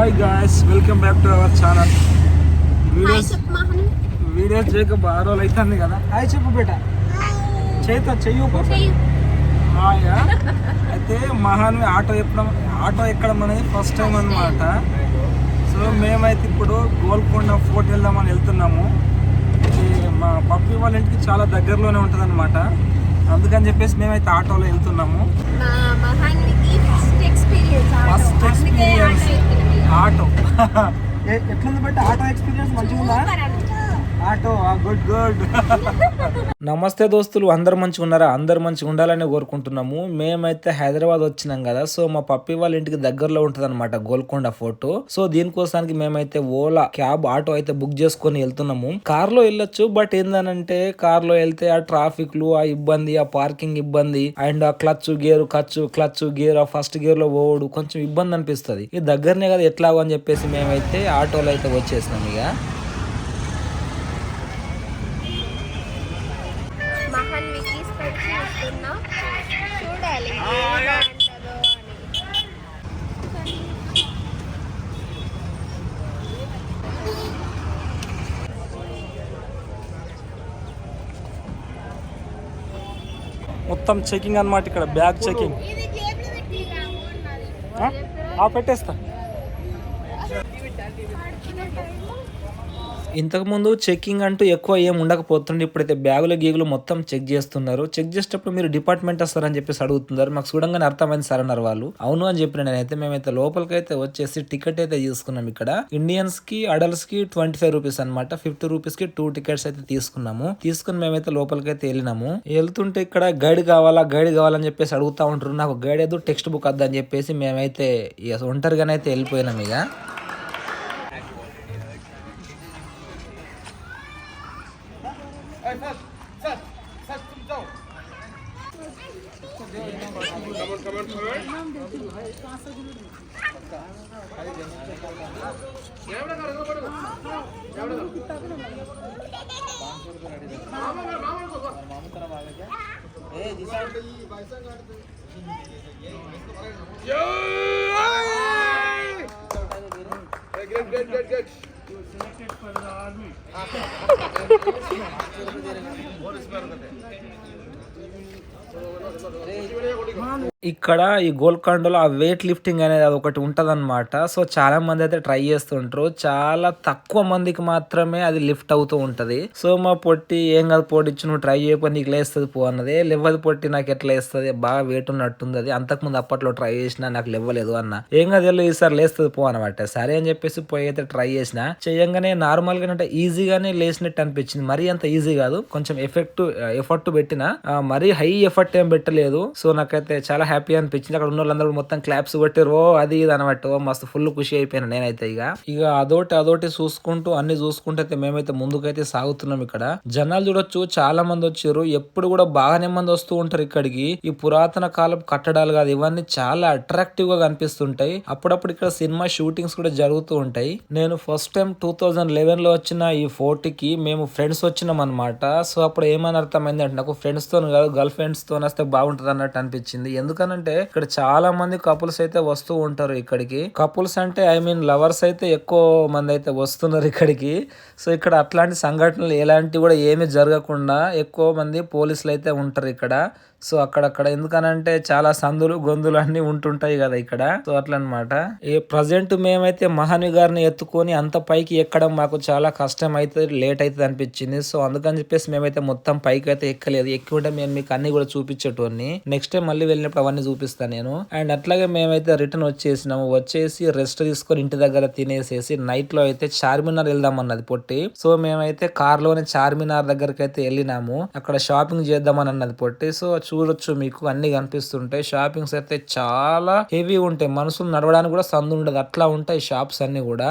Hi guys welcome back to our channel videos videos చేయక బాగా రోజులు అవుతుంది కదా. హాయ్ చెప్పు బేట. చేత చెయ్యి హాయ్? అయితే మహాన్ ఆటో ఎక్కడం ఆటో ఎక్కడం అనేది ఫస్ట్ టైం అన్నమాట. సో మేమైతే ఇప్పుడు గోల్కొండ ఫోర్ట్ వెళ్దామని వెళ్తున్నాము. ఇది మా పప్పి వాళ్ళ ఇంటికి చాలా దగ్గరలోనే ఉంటుంది అనమాట అందుకని చెప్పేసి మేమైతే ఆటోలో వెళ్తున్నాము. First experience auto. ఎట్లుంది బట్టి ఆటో ఎక్స్పీరియన్స్ మంచిగా ఉందా ఆటో గుడ్ గుడ్. నమస్తే దోస్తులు అందరు మంచిగా ఉన్నారా? అందరు మంచిగా ఉండాలని కోరుకుంటున్నాము. మేమైతే హైదరాబాద్ వచ్చినాం కదా సో మా పప్పి వాళ్ళ ఇంటికి దగ్గరలో ఉంటది అనమాట గోల్కొండ ఫోర్ట్. సో దీనికోసానికి మేమైతే ఓలా క్యాబ్ ఆటో అయితే బుక్ చేసుకొని వెళ్తున్నాము. కార్లో వెళ్ళొచ్చు బట్ ఏందనంటే కార్లో వెళ్తే ఆ ట్రాఫిక్లు ఆ ఇబ్బంది ఆ పార్కింగ్ ఇబ్బంది అండ్ ఆ క్లచ్ గేర్ ఖర్చు క్లచ్ గేర్ ఆ ఫస్ట్ గేర్లో పోవడు కొంచెం ఇబ్బంది అనిపిస్తుంది. ఇది దగ్గరనే కదా ఎట్లాగో అని చెప్పేసి మేమైతే ఆటోలో అయితే వచ్చేసినాం ఇక మహాన్ వికీస్ పెట్టి చూస్తున్నా చూడాలి ఎలా ఉంటుందో అని మొత్తం చెకింగ్ అన్నమాట ఇక్కడ బ్యాగ్ చెకింగ్ ఆ పెట్టేస్తా. ఇంతకుముందు చెకింగ్ అంటూ ఎక్కువ ఏం ఉండకపోతుండే ఇప్పుడైతే బ్యాగుల గీగులు మొత్తం చెక్ చేస్తున్నారు. చెక్ చేసేటప్పుడు మీరు డిపార్ట్మెంట్ వస్తారని చెప్పేసి అడుగుతున్నారు. మాకు చూడంగానే అర్థమైంది సార్ అన్నారు వాళ్ళు. అవును అని చెప్పిన నేనైతే మేమైతే లోపలికి అయితే వచ్చేసి టికెట్ అయితే తీసుకున్నాం ఇక్కడ. ఇండియన్స్కి అడల్ట్స్కి ట్వంటీ ఫైవ్ రూపీస్ అనమాట ఫిఫ్టీ రూపీస్కి టూ టికెట్స్ అయితే తీసుకున్నాము. తీసుకుని మేమైతే లోపలికి అయితే వెళ్ళినాము. వెళ్తుంటే ఇక్కడ గైడ్ కావాలా గైడ్ కావాలని చెప్పేసి అడుగుతా ఉంటారు నాకు గైడ్ ఏదో టెక్స్ట్ బుక్ వద్దని చెప్పేసి మేమైతే ఒంటరిగానైతే వెళ్ళిపోయినాం ఇక. Get, get, get, get. selected for the army. Man ఇక్కడ ఈ గోల్కొండలో ఆ వెయిట్ లిఫ్టింగ్ అనేది అది ఒకటి ఉంటుందన్నమాట. సో చాలా మంది అయితే ట్రై చేస్తుంటారు. చాలా తక్కువ మందికి మాత్రమే అది లిఫ్ట్ అవుతూ ఉంటది. సో మా పొట్టి ఏం కాదు పొడిచ్చు నువ్వు ట్రై చేయకపోతే నీకు లేస్తుంది పో అన్నది. లేవదు పొట్టి నాకు ఎట్లా వేస్తుంది బాగా వెయిట్ ఉన్నట్టుంది అది అంతకుముందు అప్పట్లో ట్రై చేసినా నాకు లేవ్వలేదు అన్న. ఏం కాదు వెళ్ళు ఈసారి లేస్తుంది పో అనమాట సరే అని చెప్పేసి పోయి అయితే ట్రై చేసిన చేయంగానే నార్మల్గా అంటే ఈజీగానే లేచినట్టు అనిపించింది. మరీ అంత ఈజీ కాదు. కొంచెం ఎఫెక్ట్ ఎఫర్ట్ పెట్టిన మరీ హై ఎఫర్ట్ ఏం పెట్టలేదు. సో నాకైతే చాలా హ్యాపీ అనిపించింది. అక్కడ ఉన్న వాళ్ళందరూ మొత్తం క్లాప్స్ కొట్టారు ఓ అది ఇది అనమాట మస్తు ఫుల్ ఖుషి అయిపోయాను నేనైతే ఇక ఇక అదోటి అదోటి చూసుకుంటూ అన్ని చూసుకుంటూ అయితే మేమైతే ముందుకైతే సాగుతున్నాం ఇక్కడ. జనాలు చూడొచ్చు చాలా మంది వచ్చారు ఎప్పుడు కూడా బాగానే మంది వస్తూ ఉంటారు ఇక్కడికి. ఈ పురాతన కాలపు కట్టడాలు కాదు ఇవన్నీ చాలా అట్రాక్టివ్గా కనిపిస్తుంటాయి. అప్పుడప్పుడు ఇక్కడ సినిమా షూటింగ్స్ కూడా జరుగుతూ ఉంటాయి. నేను ఫస్ట్ టైం టూ థౌజండ్ లెవెన్లో వచ్చిన ఈ ఫోర్టీకి మేము ఫ్రెండ్స్ వచ్చినాం అనమాట సో అప్పుడు ఏమని అర్థమైంది అంటే నాకు ఫ్రెండ్స్తో కాదు గర్ల్ ఫ్రెండ్స్తో వస్తే బాగుంటుంది అన్నట్టు అనిపించింది. ఎందుకు ఎందుకనంటే ఇక్కడ చాలా మంది కపుల్స్ అయితే వస్తూ ఉంటారు ఇక్కడికి. కపుల్స్ అంటే ఐ మీన్ లవర్స్ అయితే ఎక్కువ మంది అయితే వస్తున్నారు ఇక్కడికి. సో ఇక్కడ అట్లాంటి సంఘటనలు ఎలాంటివి కూడా ఏమీ జరగకుండా ఎక్కువ మంది పోలీసులు అయితే ఉంటారు ఇక్కడ. సో అక్కడక్కడ ఎందుకనంటే చాలా సందులు గొంతులు అన్ని ఉంటుంటాయి కదా ఇక్కడ. సో అట్లనమాట. ఈ ప్రజెంట్ మేమైతే మహాని గారిని ఎత్తుకొని అంత పైకి ఎక్కడం మాకు చాలా కష్టం అయితే లేట్ అవుతుంది అనిపించింది. సో అందుకని చెప్పేసి మేమైతే మొత్తం పైకి అయితే ఎక్కలేదు. ఎక్కువ ఉంటే మేము మీకు అన్ని కూడా చూపించేటోని నెక్స్ట్ టైం మళ్ళీ వెళ్ళినప్పుడు అవన్నీ చూపిస్తాను నేను. అండ్ అట్లాగే మేమైతే రిటర్న్ వచ్చేసినాము. వచ్చేసి రెస్ట్ తీసుకొని ఇంటి దగ్గర తినేసేసి నైట్లో అయితే చార్మినార్ వెళ్దాం అన్నది పొట్టి. సో మేమైతే కార్లోనే చార్మినార్ దగ్గరికి అయితే వెళ్ళినాము. అక్కడ షాపింగ్ చేద్దామని అన్నది పొట్టి. సో చూడొచ్చు మీకు అన్ని కనిపిస్తుంటాయి షాపింగ్స్ అయితే చాలా హెవీ ఉంటాయి. మనుషులు నడవడానికి కూడా సందు ఉండదు. అట్లా ఉంటాయి షాప్స్ అన్ని కూడా.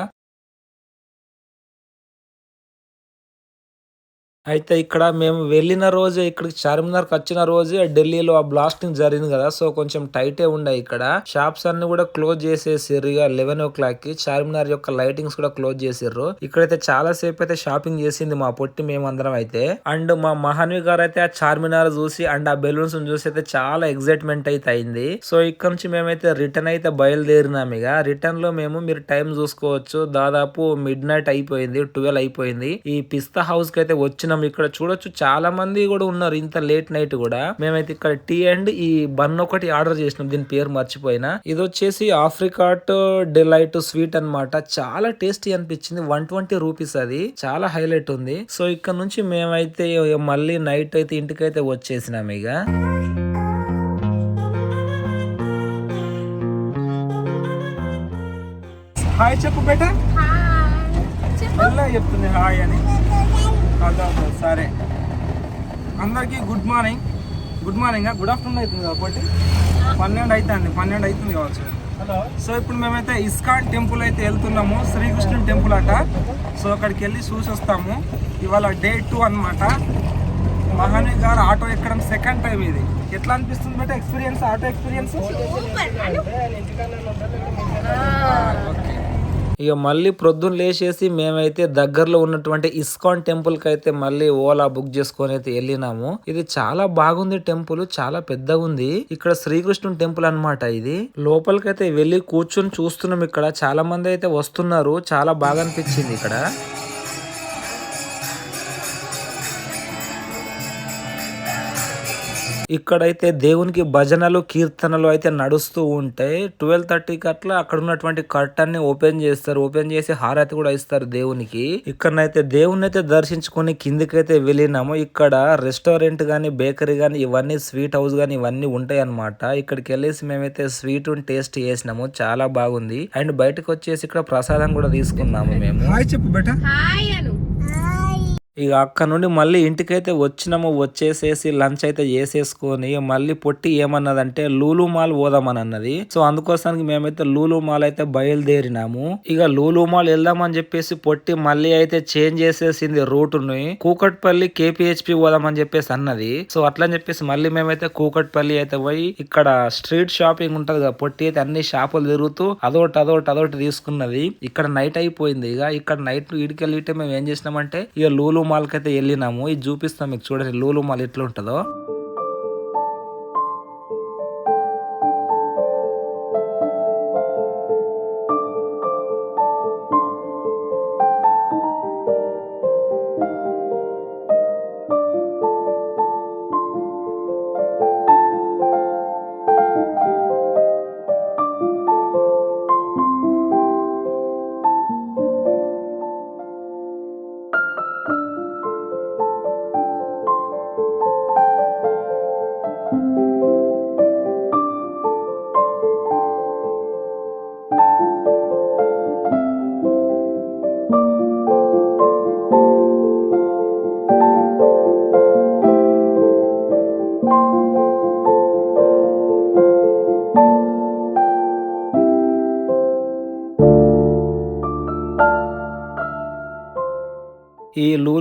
అయితే ఇక్కడ మేము వెళ్ళిన రోజు ఇక్కడికి చార్మినార్కి వచ్చిన రోజే ఢిల్లీలో ఆ బ్లాస్టింగ్ జరిగింది కదా. సో కొంచెం టైటే ఉండే ఇక్కడ. షాప్స్ అన్ని కూడా క్లోజ్ చేసేసారు ఇక లెవెన్ ఓ క్లాక్కి. చార్మినార్ యొక్క లైటింగ్స్ కూడా క్లోజ్ చేసారు ఇక్కడైతే చాలా సేపు అయితే షాపింగ్ చేసింది మా పొట్టి మేమందరం అయితే. అండ్ మా మహాన్వి గారు అయితే ఆ చార్మినార్ చూసి అండ్ ఆ బెలూన్స్ చూసి అయితే చాలా ఎక్సైట్మెంట్ అయితే అయింది. సో ఇక్కడ నుంచి మేమైతే రిటర్న్ అయితే బయలుదేరినాం ఇక. రిటర్న్లో మేము మీరు టైం చూసుకోవచ్చు. దాదాపు మిడ్ నైట్ అయిపోయింది ట్వెల్వ్ అయిపోయింది. ఈ పిస్తా హౌస్కి అయితే వచ్చినాం ఇక్కడ చూడొచ్చు చాలా మంది కూడా ఉన్నారు ఇంత లేట్ నైట్ కూడా. మేమైతే ఇక్కడ టీ అండ్ ఈ బన్ ఒకటి ఆర్డర్ చేసినాం దీని పేరు మర్చిపోయినా. ఇది వచ్చేసి ఆఫ్రికాట్ డిలైట్ స్వీట్ అన్నమాట. చాలా టేస్టీ అనిపించింది వన్ ట్వంటీ రూపీస్ అది. చాలా హైలైట్ ఉంది. సో ఇక్కడ నుంచి మేమైతే మళ్ళీ నైట్ అయితే ఇంటికైతే వచ్చేసినాం ఇక. హాయ్ చెప్పు బేట. హాయ్ చెప్పు. మెల్లగా చెప్తుంది హాయ్ అని? అదే అదే, సరే. అందరికీ good morning. Good morning good afternoon అవుతుంది కాబట్టి పన్నెండు అవుతుంది పన్నెండు అవుతుంది కావచ్చు. సో ఇప్పుడు మేమైతే ఇస్కాన్ టెంపుల్ అయితే వెళ్తున్నాము శ్రీకృష్ణుని టెంపుల్ అట. సో అక్కడికి వెళ్ళి చూసి వస్తాము. ఇవాళ డే టూ అనమాట మహాని గారు ఆటో ఎక్కడం సెకండ్ టైం ఇది. ఎట్లా అనిపిస్తుంది బేట ఎక్స్పీరియన్స్ ఆటో ఎక్స్పీరియన్స్? ఇక మళ్ళీ ప్రొద్దున లేచేసి మేమైతే దగ్గరలో ఉన్నటువంటి ఇస్కాన్ టెంపుల్కి అయితే మళ్ళీ ఓలా బుక్ చేసుకొని అయితే వెళ్ళినాము. ఇది చాలా బాగుంది టెంపుల్ చాలా పెద్దగా ఉంది. ఇక్కడ శ్రీకృష్ణుని టెంపుల్ అన్నమాట ఇది. లోపలికైతే వెళ్ళి కూర్చొని చూస్తున్నాం ఇక్కడ. చాలా మంది అయితే వస్తున్నారు. చాలా బాగా అనిపించింది ఇక్కడ. ఇక్కడైతే దేవునికి భజనలు కీర్తనలు అయితే నడుస్తూ ఉంటాయి ట్వెల్వ్ థర్టీకి అట్లా అక్కడ ఉన్నటువంటి కర్టన్ని ఓపెన్ చేస్తారు. ఓపెన్ చేసి హారతి కూడా ఇస్తారు దేవునికి. ఇక్కడనైతే దేవుని అయితే దర్శించుకొని కిందికైతే వెళ్ళినాము. ఇక్కడ రెస్టారెంట్ గానీ బేకరీ గానీ ఇవన్నీ స్వీట్ హౌస్ గానీ ఇవన్నీ ఉంటాయి అన్నమాట ఇక్కడికి వెళ్ళేసి మేమైతే స్వీట్ టేస్ట్ చేసినాము. చాలా బాగుంది. అండ్ బయటకు వచ్చేసి ఇక్కడ ప్రసాదం కూడా తీసుకున్నాము మేము. హాయ్ చెప్పు బేట. హాయ్ అను. ఇక అక్కడ నుండి మళ్ళీ ఇంటికైతే వచ్చినాము వచ్చేసేసి లంచ్ అయితే చేసేసుకొని మళ్ళీ పొట్టి ఏమన్నదంటే లూలు మాల్ పోదామని అన్నది సో అందుకోసానికి మేమైతే లూలు మాల్ అయితే బయలుదేరినాము. ఇక లూలు మాల్ వెళ్దామని చెప్పేసి పొట్టి మళ్ళీ అయితే చేంజ్ చేసేసింది రూట్ కూకట్పల్లి కేపీహెచ్పి పోదామని చెప్పేసి అన్నది. సో అట్లా అని చెప్పేసి మళ్ళీ మేమైతే కూకట్పల్లి అయితే పోయి ఇక్కడ స్ట్రీట్ షాపింగ్ ఉంటది కదా పొట్టి అయితే అన్ని షాపులు తిరుగుతూ అదొకటి అదొకటి అదొకటి తీసుకున్నది. ఇక్కడ నైట్ అయిపోయింది ఇక ఇక్కడ నైట్ ఇటుకెళ్ళి మేము ఏం చేసినామంటే ఇక లూలు మాల్కి అయితే వెళ్ళినాము. ఇది చూపిస్తాం మీకు చూడండి. లూలు మాల్ ఎట్లా ఉంటుందో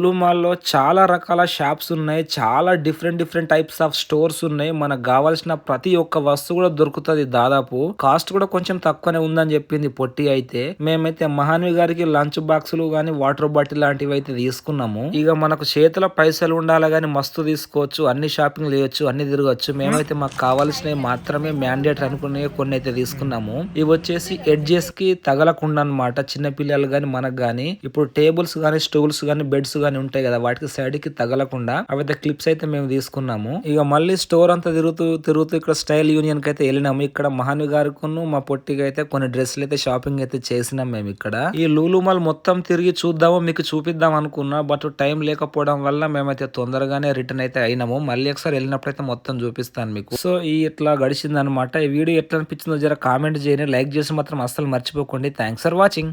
లులు మాల్లో చాలా రకాల షాప్స్ ఉన్నాయి. చాలా different different types of stores ఉన్నాయి. మనకు కావాల్సిన ప్రతి ఒక్క వస్తువు కూడా దొరుకుతుంది దాదాపు. కాస్ట్ కూడా కొంచెం తక్కువనే ఉందని చెప్పింది పొట్టి అయితే. మేమైతే మహాన్వి గారికి లంచ్ బాక్సులు గానీ వాటర్ బాటిల్ లాంటివి అయితే తీసుకున్నాము. ఇక మనకు చేతిలో పైసలు ఉండాలి గానీ మస్తు తీసుకోవచ్చు. అన్ని షాపింగ్ చేయొచ్చు అన్ని తిరగచ్చు. మేమైతే మాకు కావాల్సినవి మాత్రమే మ్యాండేట్ అనుకునే కొన్ని అయితే తీసుకున్నాము. ఇవి వచ్చేసి ఎడ్జెస్కి తగలకుండా అనమాట చిన్న పిల్లలు గానీ మనకు గానీ. ఇప్పుడు టేబుల్స్ గానీ స్టూల్స్ గానీ బెడ్స్ గానీ ఉంటాయి కదా వాటికి సైడ్కి తగలకుండా అవైతే క్లిప్స్ అయితే మేము తీసుకున్నాము. ఇక మళ్ళీ స్టోర్ అంతా తిరుగుతూ తిరుగుతూ ఇక్కడ స్టైల్ యూనియన్కి అయితే వెళ్ళినాము. ఇక్కడ మహాను గారికును మా పొట్టికి అయితే కొన్ని డ్రెస్సులు అయితే షాపింగ్ అయితే చేసినాం మేము ఇక్కడ. ఈ లూలు మాల్ మొత్తం తిరిగి చూద్దాము మీకు చూపిద్దాం అనుకున్నా బట్ టైం లేకపోవడం వల్ల మేమైతే తొందరగానే రిటర్న్ అయితే అయినాము. మళ్ళీ ఒకసారి వెళ్ళినప్పుడు అయితే మొత్తం చూపిస్తాను మీకు. సో ఈ ఇట్లా గడిచింది అనమాట ఈ వీడియో ఎట్లా అనిపించిందో జర కామెంట్ చేయండి. లైక్ చేసి మాత్రం అస్సలు మర్చిపోకండి. Thanks for watching.